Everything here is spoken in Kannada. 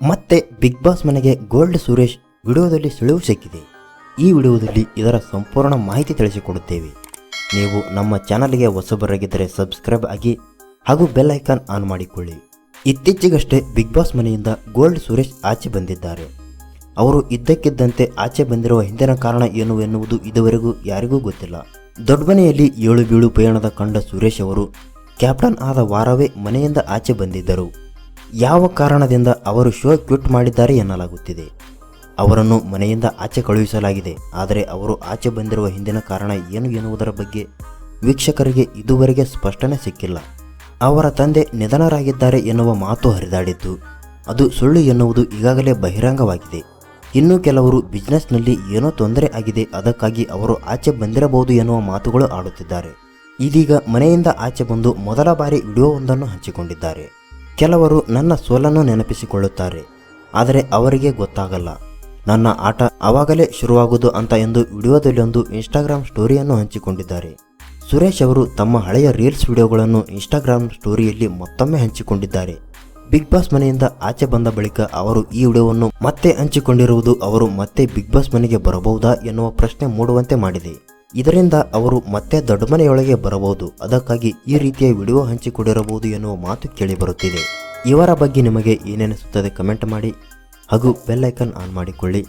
ಮತ್ತೆ ಬಿಗ್ ಬಾಸ್ ಮನೆಗೆ ಗೋಲ್ಡ್ ಸುರೇಶ್ ವಿಡಿಯೋದಲ್ಲಿ ಸುಳಿವು ಸಿಕ್ಕಿದೆ. ಈ ವಿಡಿಯೋದಲ್ಲಿ ಇದರ ಸಂಪೂರ್ಣ ಮಾಹಿತಿ ತಿಳಿಸಿಕೊಡುತ್ತೇವೆ. ನೀವು ನಮ್ಮ ಚಾನಲ್ಗೆ ಹೊಸಬರಾಗಿದ್ದರೆ ಸಬ್ಸ್ಕ್ರೈಬ್ ಆಗಿ ಹಾಗೂ ಬೆಲ್ ಐಕಾನ್ ಆನ್ ಮಾಡಿಕೊಳ್ಳಿ. ಇತ್ತೀಚೆಗಷ್ಟೇ ಬಿಗ್ ಬಾಸ್ ಮನೆಯಿಂದ ಗೋಲ್ಡ್ ಸುರೇಶ್ ಆಚೆ ಬಂದಿದ್ದಾರೆ. ಅವರು ಇದ್ದಕ್ಕಿದ್ದಂತೆ ಆಚೆ ಬಂದಿರುವ ಹಿಂದಿನ ಕಾರಣ ಏನು ಎನ್ನುವುದು ಇದುವರೆಗೂ ಯಾರಿಗೂ ಗೊತ್ತಿಲ್ಲ. ದೊಡ್ಡಮನೆಯಲ್ಲಿ ಏಳು ಬೀಳು ಪಯಣದ ಕಂಡ ಸುರೇಶ್ ಅವರು ಕ್ಯಾಪ್ಟನ್ ಆದ ವಾರವೇ ಮನೆಯಿಂದ ಆಚೆ ಬಂದಿದ್ದರು. ಯಾವ ಕಾರಣದಿಂದ ಅವರು ಶೋ ಕ್ವಿಟ್ ಮಾಡಿದ್ದಾರೆ ಎನ್ನಲಾಗುತ್ತಿದೆ. ಅವರನ್ನು ಮನೆಯಿಂದ ಆಚೆ ಕಳುಹಿಸಲಾಗಿದೆ. ಆದರೆ ಅವರು ಆಚೆ ಬಂದಿರುವ ಹಿಂದಿನ ಕಾರಣ ಏನು ಎನ್ನುವುದರ ಬಗ್ಗೆ ವೀಕ್ಷಕರಿಗೆ ಇದುವರೆಗೆ ಸ್ಪಷ್ಟನೆ ಸಿಕ್ಕಿಲ್ಲ. ಅವರ ತಂದೆ ನಿಧನರಾಗಿದ್ದಾರೆ ಎನ್ನುವ ಮಾತು ಹರಿದಾಡಿದ್ದು, ಅದು ಸುಳ್ಳು ಎನ್ನುವುದು ಈಗಾಗಲೇ ಬಹಿರಂಗವಾಗಿದೆ. ಇನ್ನು ಕೆಲವರು ಬಿಸ್ನೆಸ್ನಲ್ಲಿ ಏನೋ ತೊಂದರೆ ಆಗಿದೆ, ಅದಕ್ಕಾಗಿ ಅವರು ಆಚೆ ಬಂದಿರಬಹುದು ಎನ್ನುವ ಮಾತುಗಳು ಆಡುತ್ತಿದ್ದಾರೆ. ಇದೀಗ ಮನೆಯಿಂದ ಆಚೆ ಬಂದು ಮೊದಲ ಬಾರಿ ವಿಡಿಯೋವೊಂದನ್ನು ಹಂಚಿಕೊಂಡಿದ್ದಾರೆ. ಕೆಲವರು ನನ್ನ ಸೋಲನ್ನು ನೆನಪಿಸಿಕೊಳ್ಳುತ್ತಾರೆ, ಆದರೆ ಅವರಿಗೆ ಗೊತ್ತಾಗಲ್ಲ. ನನ್ನ ಆಟ ಅವಾಗಲೇ ಶುರುವಾಗುವುದು ಅಂತ ಎಂದು ವಿಡಿಯೋದಲ್ಲಿ ಒಂದು ಇನ್ಸ್ಟಾಗ್ರಾಮ್ ಸ್ಟೋರಿಯನ್ನು ಹಂಚಿಕೊಂಡಿದ್ದಾರೆ. ಸುರೇಶ್ ಅವರು ತಮ್ಮ ಹಳೆಯ ರೀಲ್ಸ್ ವಿಡಿಯೋಗಳನ್ನು ಇನ್ಸ್ಟಾಗ್ರಾಮ್ ಸ್ಟೋರಿಯಲ್ಲಿ ಮತ್ತೊಮ್ಮೆ ಹಂಚಿಕೊಂಡಿದ್ದಾರೆ. ಬಿಗ್ ಬಾಸ್ ಮನೆಯಿಂದ ಆಚೆ ಬಂದ ಬಳಿಕ ಅವರು ಈ ವಿಡಿಯೋವನ್ನು ಮತ್ತೆ ಹಂಚಿಕೊಂಡಿರುವುದು ಅವರು ಮತ್ತೆ ಬಿಗ್ ಬಾಸ್ ಮನೆಗೆ ಬರಬಹುದಾ ಎನ್ನುವ ಪ್ರಶ್ನೆ ಮೂಡುವಂತೆ ಮಾಡಿದೆ. ಇದರಿಂದ ಅವರು ಮತ್ತೆ ದೊಡ್ಡಮನೆಯೊಳಗೆ ಬರಬಹುದು. ಅದಕ್ಕಾಗಿ ಈ ರೀತಿಯ ವಿಡಿಯೋ ಹಂಚಿಕೊಂಡಿರಬಹುದು ಎನ್ನುವ ಮಾತು ಕೇಳಿಬರುತ್ತಿದೆ. ಇವರ ಬಗ್ಗೆ ನಿಮಗೆ ಏನೆನಿಸುತ್ತದೆ ಕಮೆಂಟ್ ಮಾಡಿ ಹಾಗೂ ಬೆಲ್ ಐಕನ್ ಆನ್ ಮಾಡಿಕೊಳ್ಳಿ.